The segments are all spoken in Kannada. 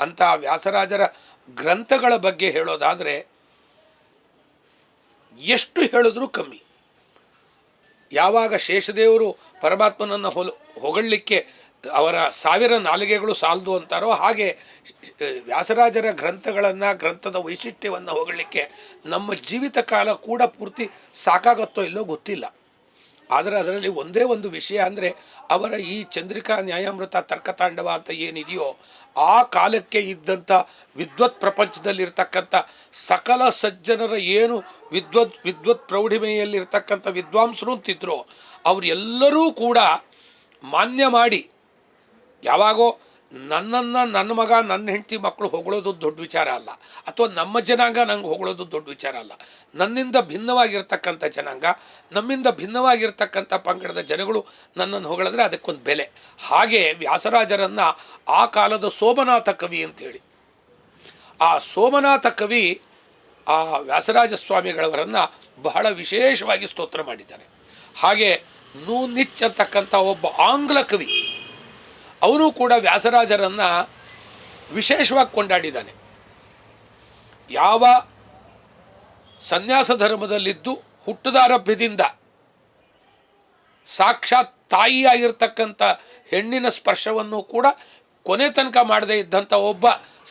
ಅಂಥ ವ್ಯಾಸರಾಜರ ಗ್ರಂಥಗಳ ಬಗ್ಗೆ ಹೇಳೋದಾದರೆ ಎಷ್ಟು ಹೇಳಿದ್ರೂ ಕಮ್ಮಿ. ಯಾವಾಗ ಶೇಷದೇವರು ಪರಮಾತ್ಮನನ್ನು ಹೊಲ, ಹೊಗಳಲಿಕ್ಕೆ ಅವರ ಸಾವಿರ ನಾಲಿಗೆಗಳು ಸಾಲದು ಅಂತಾರೋ ಹಾಗೆ ವ್ಯಾಸರಾಜರ ಗ್ರಂಥಗಳನ್ನು, ಗ್ರಂಥದ ವೈಶಿಷ್ಟ್ಯವನ್ನು ಹೊಗಳಲಿಕ್ಕೆ ನಮ್ಮ ಜೀವಿತ ಕಾಲ ಕೂಡ ಪೂರ್ತಿ ಸಾಕಾಗತ್ತೋ ಇಲ್ಲೋ ಗೊತ್ತಿಲ್ಲ. ಆದರೆ ಅದರಲ್ಲಿ ಒಂದೇ ಒಂದು ವಿಷಯ ಅಂದರೆ ಅವರ ಈ ಚಂದ್ರಿಕಾ ನ್ಯಾಯಾಮೃತ ತರ್ಕತಾಂಡವ ಅಂತ ಏನಿದೆಯೋ ಆ ಕಾಲಕ್ಕೆ ಇದ್ದಂಥ ವಿದ್ವತ್ ಪ್ರಪಂಚದಲ್ಲಿರ್ತಕ್ಕಂಥ ಸಕಲ ಸಜ್ಜನರ ಏನು ವಿದ್ವತ್ ವಿದ್ವತ್ ಪ್ರೌಢಿಮೆಯಲ್ಲಿರ್ತಕ್ಕಂಥ ವಿದ್ವಾಂಸರು ಅಂತಿದ್ರು ಅವರೆಲ್ಲರೂ ಕೂಡ ಮಾನ್ಯ ಮಾಡಿ ಯಾವಾಗೋ ನನ್ನನ್ನು ನನ್ನ ಮಗ, ನನ್ನ ಹೆಂಡತಿ ಮಕ್ಕಳು ಹೊಗಳೋದು ದೊಡ್ಡ ವಿಚಾರ ಅಲ್ಲ. ಅಥವಾ ನಮ್ಮ ಜನಾಂಗ ನಂಗೆ ಹೊಗಳೋದು ದೊಡ್ಡ ವಿಚಾರ ಅಲ್ಲ. ನನ್ನಿಂದ ಭಿನ್ನವಾಗಿರ್ತಕ್ಕಂಥ ಜನಾಂಗ, ನಮ್ಮಿಂದ ಭಿನ್ನವಾಗಿರ್ತಕ್ಕಂಥ ಪಂಗಡದ ಜನಗಳು ನನ್ನನ್ನು ಹೊಗಳಿದ್ರೆ ಅದಕ್ಕೊಂದು ಬೆಲೆ. ಹಾಗೆ ವ್ಯಾಸರಾಜರನ್ನು ಆ ಕಾಲದ ಸೋಮನಾಥ ಕವಿ ಅಂತೇಳಿ ಆ ಸೋಮನಾಥ ಕವಿ ಆ ವ್ಯಾಸರಾಜ ಸ್ವಾಮಿಗಳವರನ್ನು ಬಹಳ ವಿಶೇಷವಾಗಿ ಸ್ತೋತ್ರ ಮಾಡಿದ್ದಾರೆ. ಹಾಗೆ ನೂ ನಿಚ್ ಅಂತಕ್ಕಂಥ ಒಬ್ಬ ಆಂಗ್ಲ ಕವಿ ಅವನು ಕೂಡ ವ್ಯಾಸರಾಜರನ್ನು ವಿಶೇಷವಾಗಿ ಕೊಂಡಾಡಿದ್ದಾನೆ. ಯಾವ ಸನ್ಯಾಸ ಧರ್ಮದಲ್ಲಿದ್ದು ಹುಟ್ಟದಾರಭ್ಯದಿಂದ ಸಾಕ್ಷಾತ್ ತಾಯಿಯಾಗಿರ್ತಕ್ಕಂಥ ಹೆಣ್ಣಿನ ಸ್ಪರ್ಶವನ್ನು ಕೂಡ ಕೊನೆ ತನಕ ಮಾಡದೇ ಇದ್ದಂಥ ಒಬ್ಬ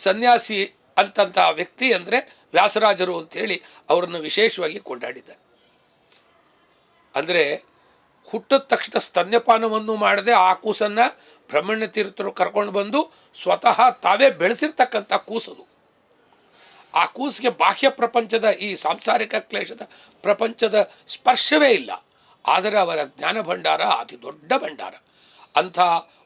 ಸನ್ಯಾಸಿ ಅಂತಂಥ ವ್ಯಕ್ತಿ ಅಂದರೆ ವ್ಯಾಸರಾಜರು ಅಂಥೇಳಿ ಅವರನ್ನು ವಿಶೇಷವಾಗಿ ಕೊಂಡಾಡಿದ್ದಾರೆ. ಅಂದರೆ ಹುಟ್ಟಿದ ತಕ್ಷಣ ಸ್ತನ್ಯಪಾನವನ್ನು ಮಾಡದೆ ಆ ಕೂಸನ್ನು ಬ್ರಹ್ಮಣ್ಯ ತೀರ್ಥರು ಕರ್ಕೊಂಡು ಬಂದು ಸ್ವತಃ ತಾವೇ ಬೆಳೆಸಿರ್ತಕ್ಕಂಥ ಕೂಸದು. ಆ ಕೂಸಿಗೆ ಬಾಹ್ಯ ಪ್ರಪಂಚದ ಈ ಸಾಂಸಾರಿಕ ಕ್ಲೇಶದ ಪ್ರಪಂಚದ ಸ್ಪರ್ಶವೇ ಇಲ್ಲ. ಆದರೆ ಅವರ ಜ್ಞಾನ ಭಂಡಾರ ಅತಿ ದೊಡ್ಡ ಭಂಡಾರ. ಅಂಥ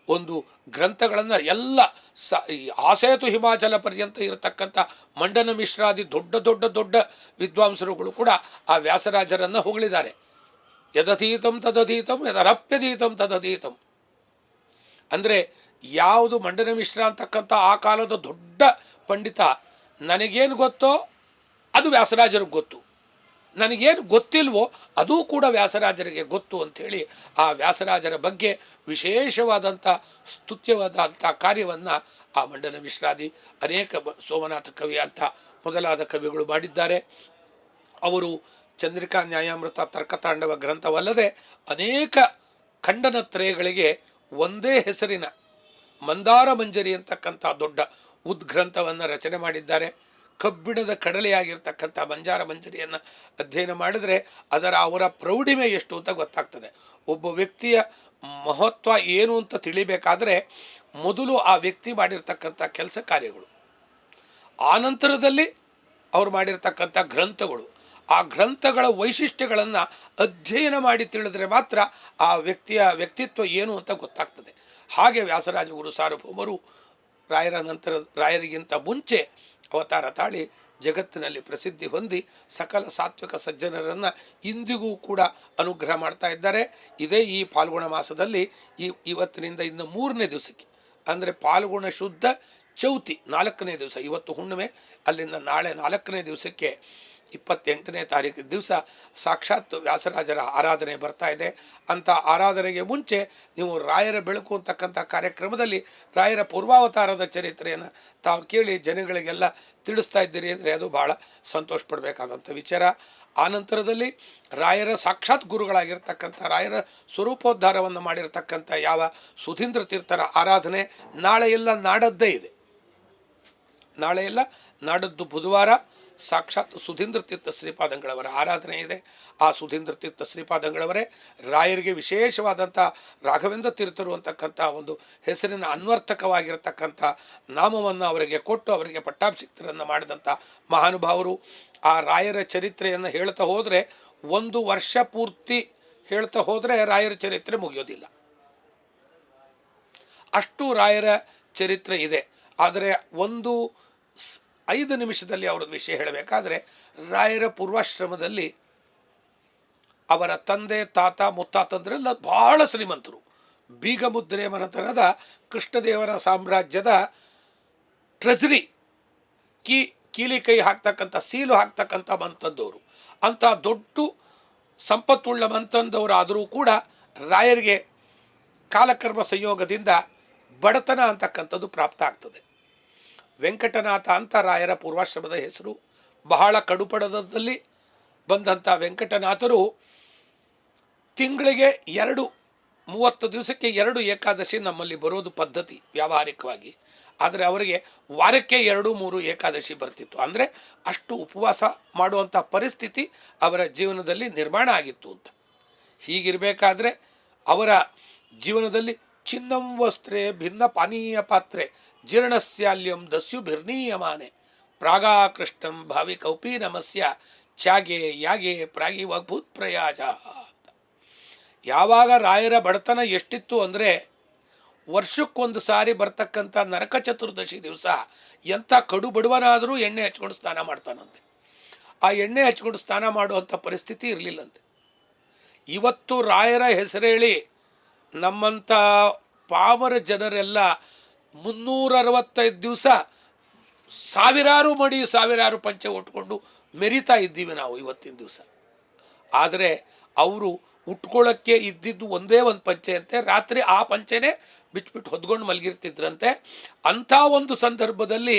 ಒಂದು ಗ್ರಂಥಗಳನ್ನು ಎಲ್ಲ ಸ ಈ ಆಸೇತು ಹಿಮಾಚಲ ಪರ್ಯಂತ ಇರತಕ್ಕಂಥ ಮಂಡನ ಮಿಶ್ರಾದಿ ದೊಡ್ಡ ದೊಡ್ಡ ದೊಡ್ಡ ವಿದ್ವಾಂಸರುಗಳು ಕೂಡ ಆ ವ್ಯಾಸರಾಜರನ್ನು ಹೊಗಳಿದ್ದಾರೆ. ಯದತೀತಂ ತದತೀತಂ ಯದರಪ್ಯಧೀತಂ ತದತೀತಂ ಅಂದರೆ ಯಾವುದು ಮಂಡನ ಮಿಶ್ರ ಅಂತಕ್ಕಂಥ ಆ ಕಾಲದ ದೊಡ್ಡ ಪಂಡಿತ ನನಗೇನು ಗೊತ್ತೋ ಅದು ವ್ಯಾಸರಾಜರಿಗೆ ಗೊತ್ತು. ನನಗೇನು ಗೊತ್ತಿಲ್ವೋ ಅದೂ ಕೂಡ ವ್ಯಾಸರಾಜರಿಗೆ ಗೊತ್ತು ಅಂಥೇಳಿ ಆ ವ್ಯಾಸರಾಜರ ಬಗ್ಗೆ ವಿಶೇಷವಾದಂಥ ಸ್ತುತ್ಯವಾದಂಥ ಕಾರ್ಯವನ್ನು ಆ ಮಂಡನ ಮಿಶ್ರಾದಿ ಅನೇಕ ಸೋಮನಾಥ ಕವಿ ಅಂತ ಮೊದಲಾದ ಕವಿಗಳು ಮಾಡಿದ್ದಾರೆ. ಅವರು ಚಂದ್ರಿಕಾ ನ್ಯಾಯಾಮೃತ ತರ್ಕತಾಂಡವ ಗ್ರಂಥವಲ್ಲದೆ ಅನೇಕ ಖಂಡನತ್ರಯಗಳಿಗೆ ಒಂದೇ ಹೆಸರಿನ ಮಂದಾರ ಮಂಜರಿ ಅಂತಕ್ಕಂಥ ದೊಡ್ಡ ಉದ್ಗ್ರಂಥವನ್ನು ರಚನೆ ಮಾಡಿದ್ದಾರೆ. ಕಬ್ಬಿಣದ ಕಡಲೆಯಾಗಿರ್ತಕ್ಕಂಥ ಮಂಜಾರ ಮಂಜರಿಯನ್ನು ಅಧ್ಯಯನ ಮಾಡಿದರೆ ಅದರ ಅವರ ಪ್ರೌಢಿಮೆ ಎಷ್ಟು ಅಂತ ಗೊತ್ತಾಗ್ತದೆ. ಒಬ್ಬ ವ್ಯಕ್ತಿಯ ಮಹತ್ವ ಏನು ಅಂತ ತಿಳಿಬೇಕಾದರೆ ಮೊದಲು ಆ ವ್ಯಕ್ತಿ ಮಾಡಿರ್ತಕ್ಕಂಥ ಕೆಲಸ ಕಾರ್ಯಗಳು. ಆನಂತರದಲ್ಲಿ ಅವ್ರು ಮಾಡಿರ್ತಕ್ಕಂಥ ಗ್ರಂಥಗಳು. ಆ ಗ್ರಂಥಗಳ ವೈಶಿಷ್ಟ್ಯಗಳನ್ನು ಅಧ್ಯಯನ ಮಾಡಿ ತಿಳಿದ್ರೆ ಮಾತ್ರ ಆ ವ್ಯಕ್ತಿಯ ವ್ಯಕ್ತಿತ್ವ ಏನು ಅಂತ ಗೊತ್ತಾಗ್ತದೆ. ಹಾಗೆ ವ್ಯಾಸರಾಜ ಗುರು ಸಾರ್ವಭೌಮರು ರಾಯರ ನಂತರ, ರಾಯರಿಗಿಂತ ಮುಂಚೆ ಅವತಾರ ತಾಳಿ ಜಗತ್ತಿನಲ್ಲಿ ಪ್ರಸಿದ್ಧಿ ಹೊಂದಿ ಸಕಲ ಸಾತ್ವಿಕ ಸಜ್ಜನರನ್ನು ಇಂದಿಗೂ ಕೂಡ ಅನುಗ್ರಹ ಮಾಡ್ತಾ ಇದ್ದಾರೆ. ಇದೇ ಈ ಫಾಲ್ಗುಣ ಮಾಸದಲ್ಲಿ ಈ ಇವತ್ತಿನಿಂದ ಇನ್ನು ಮೂರನೇ ದಿವಸಕ್ಕೆ, ಅಂದರೆ ಫಾಲ್ಗುಣ ಶುದ್ಧ ಚೌತಿ ನಾಲ್ಕನೇ ದಿವಸ, ಇವತ್ತು ಹುಣ್ಣಿಮೆ, ಅಲ್ಲಿಂದ ನಾಳೆ ನಾಲ್ಕನೇ ದಿವಸಕ್ಕೆ ಇಪ್ಪತ್ತೆಂಟನೇ ತಾರೀಕು ದಿವಸ ಸಾಕ್ಷಾತ್ ವ್ಯಾಸರಾಜರ ಆರಾಧನೆ ಬರ್ತಾ ಇದೆ. ಅಂಥ ಆರಾಧನೆಗೆ ಮುಂಚೆ ನೀವು ರಾಯರ ಬೆಳಕು ಅಂತಕ್ಕಂಥ ಕಾರ್ಯಕ್ರಮದಲ್ಲಿ ರಾಯರ ಪೂರ್ವಾವತಾರದ ಚರಿತ್ರೆಯನ್ನು ತಾವು ಕೇಳಿ ಜನಗಳಿಗೆಲ್ಲ ತಿಳಿಸ್ತಾ ಇದ್ದೀರಿ ಅಂದರೆ ಅದು ಭಾಳ ಸಂತೋಷ ಪಡಬೇಕಾದಂಥ ವಿಚಾರ. ಆನಂತರದಲ್ಲಿ ರಾಯರ ಸಾಕ್ಷಾತ್ ಗುರುಗಳಾಗಿರ್ತಕ್ಕಂಥ, ರಾಯರ ಸ್ವರೂಪೋದ್ಧಾರವನ್ನು ಮಾಡಿರ್ತಕ್ಕಂಥ ಯಾವ ಸುಧೀಂದ್ರ ತೀರ್ಥರ ಆರಾಧನೆ ನಾಳೆ ಎಲ್ಲ ನಾಡದ್ದೇ ಇದೆ. ನಾಳೆ ಎಲ್ಲ ನಾಡದ್ದು ಬುಧವಾರ ಸಾಕ್ಷಾತ್ ಸುಧೀಂದ್ರ ತೀರ್ಥ ಶ್ರೀಪಾದಂಗಳವರ ಆರಾಧನೆ ಇದೆ. ಆ ಸುಧೀಂದ್ರ ತೀರ್ಥ ಶ್ರೀಪಾದಂಗಳವರೇ ರಾಯರಿಗೆ ವಿಶೇಷವಾದಂಥ ರಾಘವೇಂದ್ರ ತೀರ್ಥರು ಅಂತಕ್ಕಂಥ ಒಂದು ಹೆಸರಿನ ಅನ್ವರ್ಥಕವಾಗಿರತಕ್ಕಂಥ ನಾಮವನ್ನು ಅವರಿಗೆ ಕೊಟ್ಟು ಅವರಿಗೆ ಪಟ್ಟಾಭಿಷಿಕ್ತರನ್ನು ಮಾಡಿದಂಥ ಮಹಾನುಭಾವರು. ಆ ರಾಯರ ಚರಿತ್ರೆಯನ್ನು ಹೇಳ್ತಾ ಹೋದರೆ ಒಂದು ವರ್ಷ ಪೂರ್ತಿ ಹೇಳ್ತಾ ಹೋದರೆ ರಾಯರ ಚರಿತ್ರೆ ಮುಗಿಯೋದಿಲ್ಲ. ಅಷ್ಟು ರಾಯರ ಚರಿತ್ರೆ ಇದೆ. ಆದರೆ ಒಂದು ಐದು ನಿಮಿಷದಲ್ಲಿ ಅವರ ವಿಷಯ ಹೇಳಬೇಕಾದ್ರೆ ರಾಯರ ಪೂರ್ವಾಶ್ರಮದಲ್ಲಿ ಅವರ ತಂದೆ, ತಾತ, ಮುತ್ತಾತಂದ್ರೆಲ್ಲ ಬಹಳ ಶ್ರೀಮಂತರು. ಬೀಗ ಮುದ್ರೆ ಮನತನದ ಕೃಷ್ಣದೇವರ ಸಾಮ್ರಾಜ್ಯದ ಟ್ರೆಜರಿ, ಕೀ ಕೀಲಿ ಕೈ ಹಾಕ್ತಕ್ಕಂಥ, ಸೀಲು ಹಾಕ್ತಕ್ಕಂಥ ಮಂತಂದವರು ಅಂಥ ದೊಡ್ಡ ಸಂಪತ್ತುಳ್ಳ ಮಂತಂದವರಾದರೂ ಕೂಡ ರಾಯರಿಗೆ ಕಾಲಕರ್ಮ ಸಂಯೋಗದಿಂದ ಬಡತನ ಅಂತಕ್ಕಂಥದ್ದು ಪ್ರಾಪ್ತ ಆಗ್ತದೆ. ವೆಂಕಟನಾಥ ಅಂತ ರಾಯರ ಪೂರ್ವಾಶ್ರಮದ ಹೆಸರು ಬಹಳ ಕಡುಪಡದಲ್ಲಿ ಬಂದಂಥ ವೆಂಕಟನಾಥರು ತಿಂಗಳಿಗೆ ಎರಡು, ಮೂವತ್ತು ದಿವಸಕ್ಕೆ ಎರಡು ಏಕಾದಶಿ ನಮ್ಮಲ್ಲಿ ಬರೋದು ಪದ್ಧತಿ ವ್ಯಾವಹಾರಿಕವಾಗಿ. ಆದರೆ ಅವರಿಗೆ ವಾರಕ್ಕೆ ಎರಡು, ಮೂರು ಏಕಾದಶಿ ಬರ್ತಿತ್ತು. ಅಂದರೆ ಅಷ್ಟು ಉಪವಾಸ ಮಾಡುವಂಥ ಪರಿಸ್ಥಿತಿ ಅವರ ಜೀವನದಲ್ಲಿ ನಿರ್ಮಾಣ ಆಗಿತ್ತು ಅಂತ. ಹೀಗಿರಬೇಕಾದ್ರೆ ಅವರ ಜೀವನದಲ್ಲಿ ಚಿನ್ನಂ ವಸ್ತ್ರೆ ಭಿನ್ನ ಪಾನೀಯ ಪಾತ್ರೆ ಜೀರ್ಣಸ್ಯಾಲ್ಯಂ ದಸ್ಯು ಭಿರ್ನೀಯಮಾನೆ ಪ್ರಾಗಾಕೃಷ್ಣಂ ಭಾವಿ ಕೌಪಿ ನಮಸ್ಯ ಚಾಗೆ ಯಾಗೆ ಪ್ರಾಗಿ ಪ್ರಯಾಜ ಅಂತ ಯಾವಾಗ ರಾಯರ ಬಡತನ ಎಷ್ಟಿತ್ತು ಅಂದರೆ ವರ್ಷಕ್ಕೊಂದು ಸಾರಿ ಬರ್ತಕ್ಕಂಥ ನರಕ ಚತುರ್ದಶಿ ದಿವಸ ಎಂಥ ಕಡು ಬಡವನಾದರೂ ಎಣ್ಣೆ ಹಚ್ಕೊಂಡು ಸ್ನಾನ ಮಾಡ್ತಾನಂತೆ. ಆ ಎಣ್ಣೆ ಹಚ್ಕೊಂಡು ಸ್ನಾನ ಮಾಡುವಂಥ ಪರಿಸ್ಥಿತಿ ಇರಲಿಲ್ಲಂತೆ. ಇವತ್ತು ರಾಯರ ಹೆಸರೇಳಿ ನಮ್ಮಂಥ ಪಾವರ ಜನರೆಲ್ಲ ಮುನ್ನೂರ ಅರವತ್ತೈದು ದಿವಸ ಸಾವಿರಾರು ಮಡಿ, ಸಾವಿರಾರು ಪಂಚೆ ಉಟ್ಕೊಂಡು ಮೆರಿತಾ ಇದ್ದೀವಿ ನಾವು ಇವತ್ತಿನ ದಿವಸ. ಆದರೆ ಅವರು ಉಟ್ಕೊಳ್ಳೋಕ್ಕೆ ಇದ್ದಿದ್ದು ಒಂದೇ ಒಂದು ಪಂಚೆ ಅಂತೆ ರಾತ್ರಿ ಆ ಪಂಚೆನೇ ಬಿಚ್ಚಿಬಿಟ್ಟು ಹೊದ್ಕೊಂಡು ಮಲಗಿರ್ತಿದ್ರಂತೆ. ಅಂಥ ಒಂದು ಸಂದರ್ಭದಲ್ಲಿ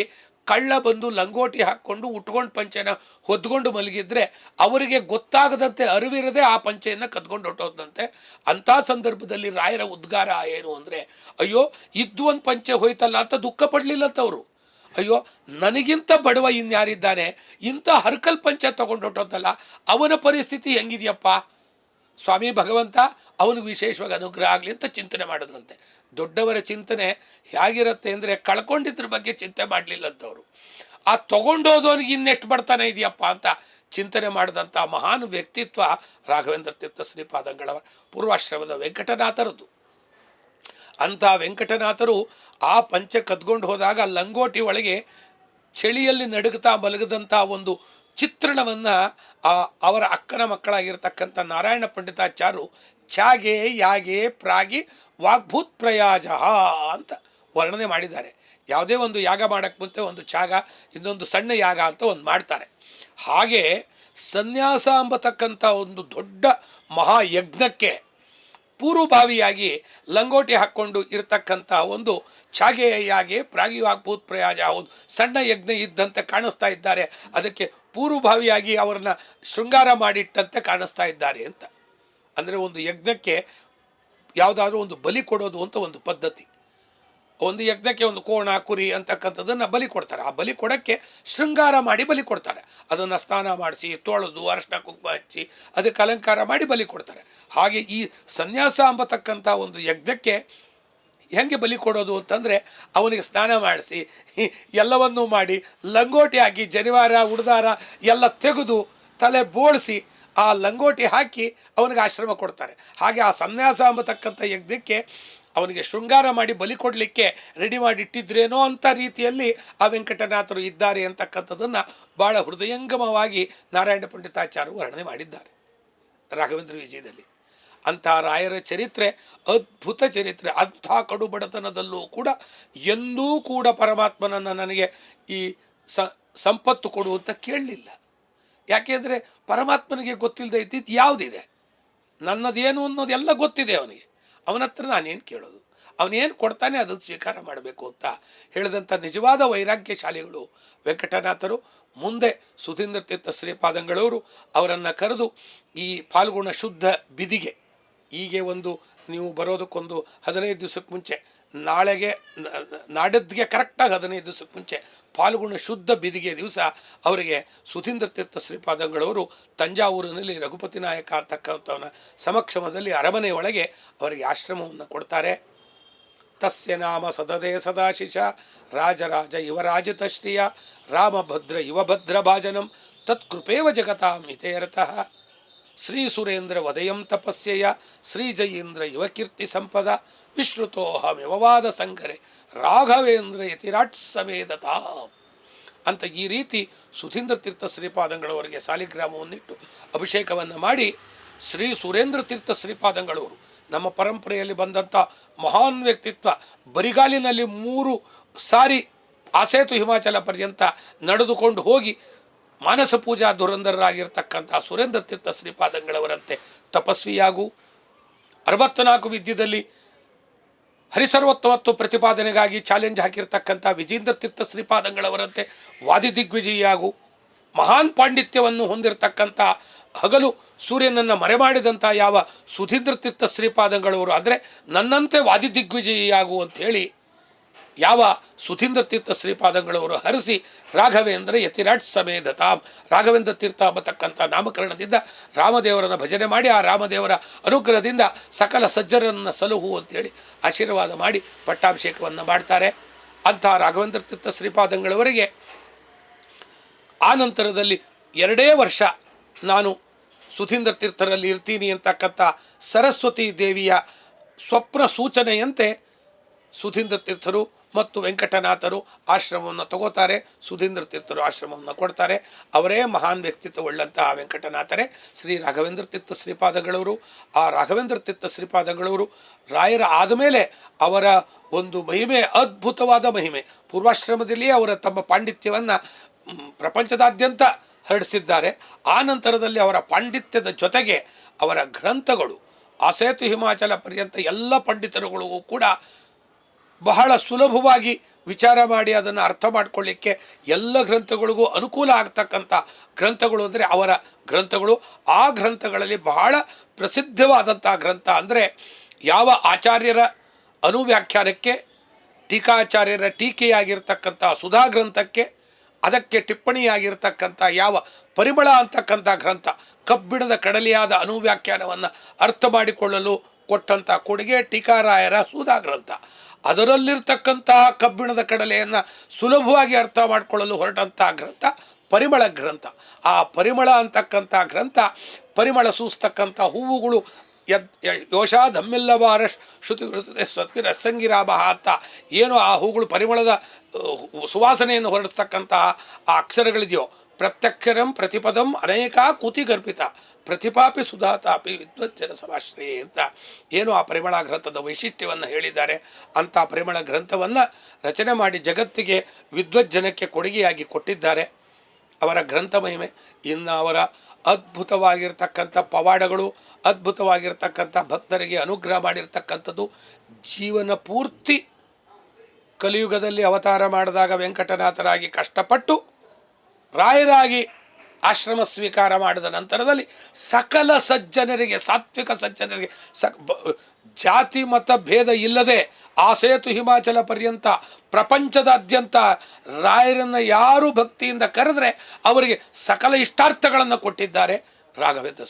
ಕಳ್ಳ ಬಂದು ಲಂಗೋಟಿ ಹಾಕ್ಕೊಂಡು ಉಟ್ಕೊಂಡು ಪಂಚೆನ ಹೊದ್ಕೊಂಡು ಮಲಗಿದ್ರೆ ಅವರಿಗೆ ಗೊತ್ತಾಗದಂತೆ ಅರಿವಿರದೆ ಆ ಪಂಚೆಯನ್ನು ಕದ್ಕೊಂಡು ಹೊಟ್ಟೋದಂತೆ. ಅಂಥ ಸಂದರ್ಭದಲ್ಲಿ ರಾಯರ ಉದ್ಗಾರ ಏನು ಅಂದರೆ, ಅಯ್ಯೋ, ಇದ್ದು ಒಂದು ಪಂಚೆ ಹೋಯ್ತಲ್ಲ ಅಂತ ದುಃಖ ಪಡಲಿಲ್ಲಂತವರು. ಅಯ್ಯೋ, ನನಗಿಂತ ಬಡವ ಇನ್ಯಾರಿದ್ದಾನೆ? ಇಂಥ ಹರ್ಕಲ್ ಪಂಚ ತಗೊಂಡು ಹೊಟ್ಟೋದಲ್ಲ ಅವನ ಪರಿಸ್ಥಿತಿ ಹೆಂಗಿದೆಯಪ್ಪ? ಸ್ವಾಮಿ ಭಗವಂತ ಅವನಿಗೆ ವಿಶೇಷವಾಗಿ ಅನುಗ್ರಹ ಆಗಲಿ ಅಂತ ಚಿಂತನೆ ಮಾಡಿದ್ರಂತೆ. ದೊಡ್ಡವರ ಚಿಂತನೆ ಹೇಗಿರುತ್ತೆ ಅಂದರೆ ಕಳ್ಕೊಂಡಿದ್ರ ಬಗ್ಗೆ ಚಿಂತೆ ಮಾಡಲಿಲ್ಲಂಥವ್ರು ಆ ತೊಗೊಂಡೋದವನಿಗೆ ಇನ್ನೆಷ್ಟು ಬರ್ತಾನೆ ಇದೆಯಪ್ಪ ಅಂತ ಚಿಂತನೆ ಮಾಡಿದಂಥ ಮಹಾನ್ ವ್ಯಕ್ತಿತ್ವ ರಾಘವೇಂದ್ರ ತೀರ್ಥ ಶ್ರೀಪಾದಂಗಳವರ ಪೂರ್ವಾಶ್ರಮದ ವೆಂಕಟನಾಥರದ್ದು ಅಂಥ ವೆಂಕಟನಾಥರು ಆ ಪಂಚ ಕದ್ಕೊಂಡು ಹೋದಾಗ ಲಂಗೋಟಿ ಒಳಗೆ ಚಳಿಯಲ್ಲಿ ನಡುಗುತ್ತಾ ಮಲಗದಂಥ ಒಂದು ಚಿತ್ರಣವನ್ನು ಅವರ ಅಕ್ಕನ ಮಕ್ಕಳಾಗಿರ್ತಕ್ಕಂಥ ನಾರಾಯಣ ಪಂಡಿತಾಚಾರ್ಯರು ಚಾಗೆ ಯಾಗೆ ಪ್ರಾಗಿ ವಾಗ್ಭೂತ್ ಪ್ರಯಾಜ ಅಂತ ವರ್ಣನೆ ಮಾಡಿದ್ದಾರೆ. ಯಾವುದೇ ಒಂದು ಯಾಗ ಮಾಡೋಕ್ಕೆ ಮುಂಚೆ ಒಂದು ಚಾಗ, ಇನ್ನೊಂದು ಸಣ್ಣ ಯಾಗ ಅಂತ ಒಂದು ಮಾಡ್ತಾರೆ. ಹಾಗೆ ಸನ್ಯಾಸ ಅಂಬತಕ್ಕಂಥ ಒಂದು ದೊಡ್ಡ ಮಹಾಯಜ್ಞಕ್ಕೆ ಪೂರ್ವಭಾವಿಯಾಗಿ ಲಂಗೋಟಿ ಹಾಕ್ಕೊಂಡು ಇರತಕ್ಕಂಥ ಒಂದು ಛಾಗೇಯಾಗೆ ಪ್ರಾಗಿ ವಾಗ್ಭೂತ್ ಪ್ರಯಾಜ ಒಂದು ಸಣ್ಣ ಯಜ್ಞ ಇದ್ದಂತೆ ಕಾಣಿಸ್ತಾ ಇದ್ದಾರೆ. ಅದಕ್ಕೆ ಪೂರ್ವಭಾವಿಯಾಗಿ ಅವರನ್ನು ಶೃಂಗಾರ ಮಾಡಿಟ್ಟಂತೆ ಕಾಣಿಸ್ತಾ ಇದ್ದಾರೆ ಅಂತ. ಅಂದರೆ ಒಂದು ಯಜ್ಞಕ್ಕೆ ಯಾವುದಾದ್ರೂ ಒಂದು ಬಲಿ ಕೊಡೋದು ಅಂತ ಒಂದು ಪದ್ಧತಿ. ಒಂದು ಯಜ್ಞಕ್ಕೆ ಒಂದು ಕೋಣ, ಕುರಿ ಅಂತಕ್ಕಂಥದ್ದನ್ನು ಬಲಿ ಕೊಡ್ತಾರೆ. ಆ ಬಲಿ ಕೊಡೋಕ್ಕೆ ಶೃಂಗಾರ ಮಾಡಿ ಬಲಿ ಕೊಡ್ತಾರೆ. ಅದನ್ನು ಸ್ನಾನ ಮಾಡಿಸಿ, ತೊಳೆದು, ಅರಶಿನ ಕುಂಕುಮ ಹಚ್ಚಿ, ಅದಕ್ಕೆ ಅಲಂಕಾರ ಮಾಡಿ ಬಲಿ ಕೊಡ್ತಾರೆ. ಹಾಗೆ ಈ ಸನ್ಯಾಸ ಅಂಬತಕ್ಕಂಥ ಒಂದು ಯಜ್ಞಕ್ಕೆ ಹೆಂಗೆ ಬಲಿ ಕೊಡೋದು ಅಂತಂದರೆ ಅವನಿಗೆ ಸ್ನಾನ ಮಾಡಿಸಿ, ಎಲ್ಲವನ್ನೂ ಮಾಡಿ ಲಂಗೋಟಿ ಹಾಕಿ ಜನಿವಾರ, ಉಡ್ದಾರ ಎಲ್ಲ ತೆಗೆದು ತಲೆ ಬೋಳಿಸಿ ಆ ಲಂಗೋಟಿ ಹಾಕಿ ಅವನಿಗೆ ಆಶ್ರಮ ಕೊಡ್ತಾರೆ. ಹಾಗೆ ಆ ಸನ್ಯಾಸ ಅಂಬತಕ್ಕಂಥ ಯಜ್ಞಕ್ಕೆ ಅವನಿಗೆ ಶೃಂಗಾರ ಮಾಡಿ ಬಲಿ ಕೊಡಲಿಕ್ಕೆ ರೆಡಿ ಮಾಡಿ ಇಟ್ಟಿದ್ರೇನೋ ಅಂತ ರೀತಿಯಲ್ಲಿ ಆ ವೆಂಕಟನಾಥರು ಇದ್ದಾರೆ ಅಂತಕ್ಕಂಥದ್ದನ್ನು ಭಾಳ ಹೃದಯಂಗಮವಾಗಿ ನಾರಾಯಣ ಪಂಡಿತಾಚಾರ್ಯ ವರ್ಣನೆ ಮಾಡಿದ್ದಾರೆ ರಾಘವೇಂದ್ರ ವಿಜಯದಲ್ಲಿ. ಅಂಥ ರಾಯರ ಚರಿತ್ರೆ, ಅದ್ಭುತ ಚರಿತ್ರೆ, ಅಂಥ ಕಡು ಬಡತನದಲ್ಲೂ ಕೂಡ ಎಂದೂ ಕೂಡ ಪರಮಾತ್ಮನನ್ನು ನನಗೆ ಈ ಸ, ಸಂಪತ್ತು ಕೊಡು ಅಂತ ಕೇಳಲಿಲ್ಲ. ಯಾಕೆಂದರೆ ಪರಮಾತ್ಮನಿಗೆ ಗೊತ್ತಿಲ್ಲದೆ ಇದ್ದಿದ್ದು ಯಾವುದಿದೆ? ನನ್ನದೇನು ಅನ್ನೋದೆಲ್ಲ ಗೊತ್ತಿದೆ ಅವನಿಗೆ. ಅವನ ಹತ್ರ ನಾನೇನು ಕೇಳೋದು? ಅವನೇನು ಕೊಡ್ತಾನೆ ಅದನ್ನು ಸ್ವೀಕಾರ ಮಾಡಬೇಕು ಅಂತ ಹೇಳಿದಂಥ ನಿಜವಾದ ವೈರಾಗ್ಯಶಾಲಿಗಳು ವೆಂಕಟನಾಥರು, ಮುಂದೆ ಸುಧೀಂದ್ರ ತೀರ್ಥ ಶ್ರೀಪಾದಂಗಳವರು ಅವರನ್ನು ಕರೆದು ಈ ಫಾಲ್ಗುಣ ಶುದ್ಧ ಬಿದಿಗೆ ಹೀಗೆ ಒಂದು ನೀವು ಬರೋದಕ್ಕೊಂದು ಹದಿನೈದು ದಿವಸಕ್ಕೆ ಮುಂಚೆ, ನಾಳೆಗೆ ನ- ನ- ಕರೆಕ್ಟಾಗಿ ಹದಿನೈದು ದಿವಸಕ್ಕೆ ಮುಂಚೆ ಪಾಲ್ಗೊಂಡ ಶುದ್ಧ ಬಿದಿಗೆ ದಿವಸ ಅವರಿಗೆ ಸುಧೀಂದ್ರ ತೀರ್ಥ ಶ್ರೀಪಾದಂಗಳವರು ತಂಜಾವೂರಿನಲ್ಲಿ ರಘುಪತಿ ನಾಯಕ ಅಂತಕ್ಕಂಥವನ ಸಮಕ್ಷಮದಲ್ಲಿ ಅರಮನೆ ಒಳಗೆ ಅವರಿಗೆ ಆಶ್ರಮವನ್ನು ಕೊಡ್ತಾರೆ. ತಸ್ಯ ನಾಮ ಸದದೇ ಸದಾಶಿಷ, ರಾಜರಾಜ ಯುವರಾಜಿತ ಶ್ರಿಯ, ರಾಮಭದ್ರ ಯುವಭದ್ರ ಭಾಜನಂ, ತತ್ಕೃಪೇವ ಜಗತಾಂ ಹಿತೇರತಃ. ಶ್ರೀ ಸುರೇಂದ್ರ ವದಯಂ ತಪಸ್ಯಯ ಶ್ರೀ ಜಯೀಂದ್ರ ಯುವಕೀರ್ತಿ ಸಂಪದ, ವಿಶ್ರುತೋಹಮಿವವಾದ ಸಂಕರೆ, ರಾಘವೇಂದ್ರ ಯತಿರಾಟ್ ಸಮೇಧತ ಅಂತ ಈ ರೀತಿ ಸುಧೀಂದ್ರ ತೀರ್ಥ ಶ್ರೀಪಾದಂಗಳವರಿಗೆ ಸಾಲಿಗ್ರಾಮವನ್ನಿಟ್ಟು ಅಭಿಷೇಕವನ್ನು ಮಾಡಿ ಶ್ರೀ ಸುರೇಂದ್ರ ತೀರ್ಥ ಶ್ರೀಪಾದಂಗಳವರು, ನಮ್ಮ ಪರಂಪರೆಯಲ್ಲಿ ಬಂದಂಥ ಮಹಾನ್ ವ್ಯಕ್ತಿತ್ವ, ಬರಿಗಾಲಿನಲ್ಲಿ ಮೂರು ಸಾರಿ ಆಸೇತು ಹಿಮಾಚಲ ಪರ್ಯಂತ ನಡೆದುಕೊಂಡು ಹೋಗಿ ಮಾನಸ ಪೂಜಾ ಧುರಂಧರರಾಗಿರ್ತಕ್ಕಂಥ ಸುರೇಂದ್ರ ತೀರ್ಥ ಶ್ರೀಪಾದಂಗಳವರಂತೆ ತಪಸ್ವಿಯಾಗು. ಅರವತ್ತ್ನಾಲ್ಕು ವಿದ್ಯದಲ್ಲಿ ಹರಿಸರ್ವೋತ್ತಮತ್ವ ಪ್ರತಿಪಾದನೆಗಾಗಿ ಚಾಲೆಂಜ್ ಹಾಕಿರ್ತಕ್ಕಂಥ ವಿಜೇಂದ್ರ ತೀರ್ಥ ಶ್ರೀಪಾದಂಗಳವರಂತೆ ವಾದಿ ದಿಗ್ವಿಜಯಿಯಾಗು ಮಹಾನ್ ಪಾಂಡಿತ್ಯವನ್ನು ಹೊಂದಿರತಕ್ಕಂಥ ಹಗಲು ಸೂರ್ಯನನ್ನು ಮರೆಮಾಡಿದಂಥ ಯಾವ ಸುಧೀಂದ್ರ ತೀರ್ಥ ಶ್ರೀಪಾದಂಗಳವರು ಅಂದರೆ ನನ್ನಂತೆ ವಾದಿ ದಿಗ್ವಿಜಯಿಯಾಗು ಅಂಥೇಳಿ ಯಾವ ಸುಧೀಂದ್ರ ತೀರ್ಥ ಶ್ರೀಪಾದಂಗಳವರು ಹರಿಸಿ ರಾಘವೇಂದ್ರ ಯತಿರಾಟ್ ಸಮೇಧತಾಂ. ರಾಘವೇಂದ್ರ ತೀರ್ಥ ಎಂಬತಕ್ಕಂಥ ನಾಮಕರಣದಿಂದ ರಾಮದೇವರನ್ನು ಭಜನೆ ಮಾಡಿ ಆ ರಾಮದೇವರ ಅನುಗ್ರಹದಿಂದ ಸಕಲ ಸಜ್ಜರನ್ನು ಸಲುಹು ಅಂತೇಳಿ ಆಶೀರ್ವಾದ ಮಾಡಿ ಪಟ್ಟಾಭಿಷೇಕವನ್ನು ಮಾಡ್ತಾರೆ. ಅಂಥ ರಾಘವೇಂದ್ರ ತೀರ್ಥ ಶ್ರೀಪಾದಂಗಳವರಿಗೆ ಆ ನಂತರದಲ್ಲಿ ಎರಡೇ ವರ್ಷ ನಾನು ಸುಧೀಂದ್ರ ತೀರ್ಥರಲ್ಲಿ ಇರ್ತೀನಿ ಅಂತಕ್ಕಂಥ ಸರಸ್ವತಿ ದೇವಿಯ ಸ್ವಪ್ನ ಸೂಚನೆಯಂತೆ ಸುಧೀಂದ್ರ ತೀರ್ಥರು ಮತ್ತು ವೆಂಕಟನಾಥರು ಆಶ್ರಮವನ್ನು ತಗೋತಾರೆ, ಸುಧೀಂದ್ರ ತೀರ್ಥರು ಆಶ್ರಮವನ್ನು ಕೊಡ್ತಾರೆ. ಅವರೇ ಮಹಾನ್ ವ್ಯಕ್ತಿತ್ವವುಳ್ಳಂತಹ ವೆಂಕಟನಾಥರೇ. ಶ್ರೀ ರಾಘವೇಂದ್ರ ತೀರ್ಥ ಶ್ರೀಪಾದಗಳವರು ಆ ರಾಘವೇಂದ್ರ ತೀರ್ಥ ಶ್ರೀಪಾದಗಳವರು ರಾಯರ ಆದಮೇಲೆ ಅವರ ಒಂದು ಮಹಿಮೆ, ಅದ್ಭುತವಾದ ಮಹಿಮೆ. ಪೂರ್ವಾಶ್ರಮದಲ್ಲಿಯೇ ಅವರ ತಮ್ಮ ಪಾಂಡಿತ್ಯವನ್ನು ಪ್ರಪಂಚದಾದ್ಯಂತ ಹರಡಿಸಿದ್ದಾರೆ. ಆ ನಂತರದಲ್ಲಿ ಅವರ ಪಾಂಡಿತ್ಯದ ಜೊತೆಗೆ ಅವರ ಗ್ರಂಥಗಳು, ಆಸೇತು ಹಿಮಾಚಲ ಪರ್ಯಂತ ಎಲ್ಲ ಪಂಡಿತರುಗಳಿಗೂ ಕೂಡ ಬಹಳ ಸುಲಭವಾಗಿ ವಿಚಾರ ಮಾಡಿ ಅದನ್ನು ಅರ್ಥ ಮಾಡಿಕೊಳ್ಳಿಕ್ಕೆ ಎಲ್ಲ ಗ್ರಂಥಗಳಿಗೂ ಅನುಕೂಲ ಆಗ್ತಕ್ಕಂಥ ಗ್ರಂಥಗಳು ಅಂದರೆ ಅವರ ಗ್ರಂಥಗಳು. ಆ ಗ್ರಂಥಗಳಲ್ಲಿ ಬಹಳ ಪ್ರಸಿದ್ಧವಾದಂಥ ಗ್ರಂಥ ಅಂದರೆ ಯಾವ ಆಚಾರ್ಯರ ಅನುವ್ಯಾಖ್ಯಾನಕ್ಕೆ, ಟೀಕಾಚಾರ್ಯರ ಟೀಕೆಯಾಗಿರ್ತಕ್ಕಂಥ ಸುಧಾ ಗ್ರಂಥಕ್ಕೆ, ಅದಕ್ಕೆ ಟಿಪ್ಪಣಿಯಾಗಿರ್ತಕ್ಕಂಥ ಯಾವ ಪರಿಮಳ ಅಂತಕ್ಕಂಥ ಗ್ರಂಥ, ಕಬ್ಬಿಣದ ಕಡಲೆಯಾದ ಅನುವ್ಯಾಖ್ಯಾನವನ್ನು ಅರ್ಥ ಮಾಡಿಕೊಳ್ಳಲು ಕೊಟ್ಟಂಥ ಕೊಡುಗೆ ಟೀಕಾರಾಯರ ಸುಧಾ ಗ್ರಂಥ. ಅದರಲ್ಲಿರ್ತಕ್ಕಂತಹ ಕಬ್ಬಿಣದ ಕಡಲೆಯನ್ನು ಸುಲಭವಾಗಿ ಅರ್ಥ ಮಾಡಿಕೊಳ್ಳಲು ಹೊರಟಂತಹ ಗ್ರಂಥ, ಪರಿಮಳ ಗ್ರಂಥ. ಆ ಪರಿಮಳ ಅಂತಕ್ಕಂಥ ಗ್ರಂಥ, ಪರಿಮಳ ಸೂಸ್ತಕ್ಕಂಥ ಹೂವುಗಳು ಯದ್ ಯೋಷಾಧಮ್ಮಿಲ್ಲವಾರ ಯೋಷಾ ಧಮ್ಮಿಲ್ಲವಾರ ಶ್ರುತಿ ಸ್ವತ್ತಿ ರಸಂಗಿರಾಮ ಅಂತ ಏನು ಆ ಹೂಗಳು ಪರಿಮಳದ ಸುವಾಸನೆಯನ್ನು ಹೊರಡಿಸ್ತಕ್ಕಂತಹ ಆ ಅಕ್ಷರಗಳಿದೆಯೋ ಪ್ರತ್ಯಕ್ಷರಂ ಪ್ರತಿಪದಂ ಅನೇಕ ಕುತಿ ಗರ್ಭಿತ, ಪ್ರತಿಪಾಪಿ ಸುಧಾತಾಪಿ ವಿದ್ವಜ್ಜನ ಸಮಾಶ್ರಯೇ ಅಂತ. ಏನು ಆ ಪರಿಮಳ ಗ್ರಂಥದ ವೈಶಿಷ್ಟ್ಯವನ್ನು ಹೇಳಿದ್ದಾರೆ? ಅಂಥ ಪರಿಮಳ ಗ್ರಂಥವನ್ನು ರಚನೆ ಮಾಡಿ ಜಗತ್ತಿಗೆ ವಿದ್ವಜ್ಜನಕ್ಕೆ ಕೊಡುಗೆಯಾಗಿ ಕೊಟ್ಟಿದ್ದಾರೆ. ಅವರ ಗ್ರಂಥ ಮಹಿಮೆ, ಇನ್ನು ಅವರ ಅದ್ಭುತವಾಗಿರ್ತಕ್ಕಂಥ ಪವಾಡಗಳು, ಅದ್ಭುತವಾಗಿರ್ತಕ್ಕಂಥ ಭಕ್ತರಿಗೆ ಅನುಗ್ರಹ ಮಾಡಿರ್ತಕ್ಕಂಥದ್ದು ಜೀವನ ಪೂರ್ತಿ ಕಲಿಯುಗದಲ್ಲಿ ಅವತಾರ ಮಾಡಿದಾಗ ವೆಂಕಟನಾಥರಾಗಿ ಕಷ್ಟಪಟ್ಟು ರಾಯರಾಗಿ ಆಶ್ರಮ ಸ್ವೀಕಾರ ಮಾಡಿದ ನಂತರದಲ್ಲಿ ಸಕಲ ಸಜ್ಜನರಿಗೆ, ಸಾತ್ವಿಕ ಸಜ್ಜನರಿಗೆ ಸ ಜಾತಿ, ಮತ ಭೇದ ಇಲ್ಲದೆ ಆ ಸೇತು ಹಿಮಾಚಲ ಪರ್ಯಂತ, ಪ್ರಪಂಚದಾದ್ಯಂತ ರಾಯರನ್ನು ಯಾರು ಭಕ್ತಿಯಿಂದ ಕರೆದ್ರೆ ಅವರಿಗೆ ಸಕಲ ಇಷ್ಟಾರ್ಥಗಳನ್ನು ಕೊಟ್ಟಿದ್ದಾರೆ ರಾಘವೇಂದ್ರ